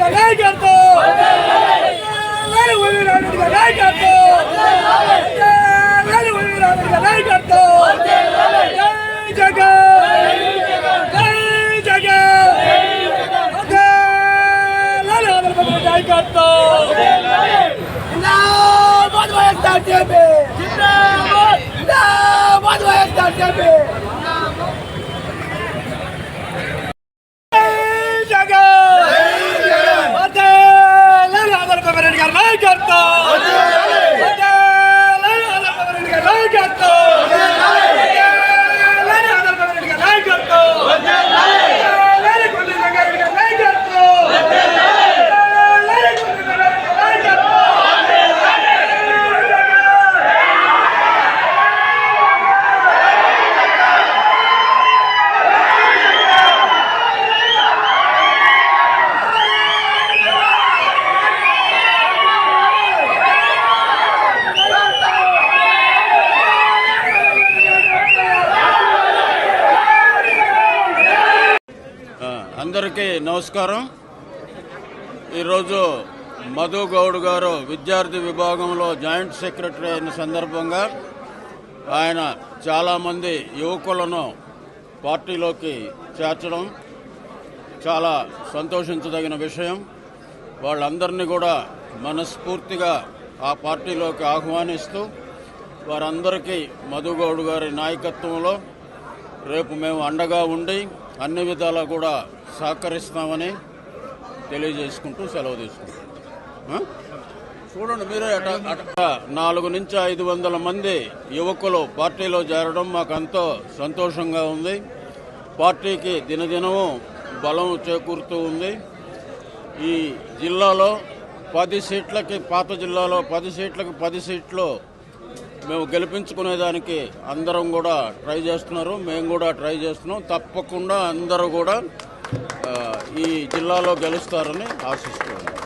రెడ్డి గారి నాయకత్వం రెడ్డి గారి నాయకత్వం నాయకత్వం జై జగన్ జై జగన్ నాయకత్వం జిందాబాద్ వైఎస్ఆర్ టీపీ జిందాబాద్ రెడ్డి గారి నాయకత్వం వద్దేలని ఆదరణ రెడ్డి గారి నాయకత్వం వద్దేలని ఆదరణ రెడ్డి గారి నాయకత్వం వద్దేలని కొండ రంగారెడ్డి గారి నాయకత్వం వద్దేలని కొండ రంగారెడ్డి గారి నాయకత్వం ఆ, అందరికీ నమస్కారం. ఈరోజు మధు గౌడ్ గారు విద్యార్థి విభాగంలో జాయింట్ సెక్రటరీ అయిన సందర్భంగా ఆయన చాలామంది యువకులను పార్టీలోకి చేర్చడం చాలా సంతోషించదగిన విషయం. వాళ్ళందరినీ కూడా మనస్ఫూర్తిగా ఆ పార్టీలోకి ఆహ్వానిస్తూ వారందరికీ మధుగౌడ్ గారి నాయకత్వంలో రేపు మేము అండగా ఉండి అన్ని విధాలా కూడా సహకరిస్తామని తెలియజేసుకుంటూ సెలవు తీసుకుంటాం చూడండి మీరే నాలుగు నుంచి ఐదు వందల మంది యువకులు పార్టీలో చేరడం మాకు ఎంతో సంతోషంగా ఉంది. పార్టీకి దినదినము బలం చేకూరుతూ ఉంది. ఈ జిల్లాలో పది సీట్లకి పాత జిల్లాలో పది సీట్లకి పది సీట్లు మేము గెలిపించుకునేదానికి అందరం కూడా ట్రై చేస్తున్నారు. మేము కూడా ట్రై చేస్తున్నాం. తప్పకుండా అందరూ కూడా ఈ జిల్లాలో గెలుస్తారని ఆశిస్తున్నాను.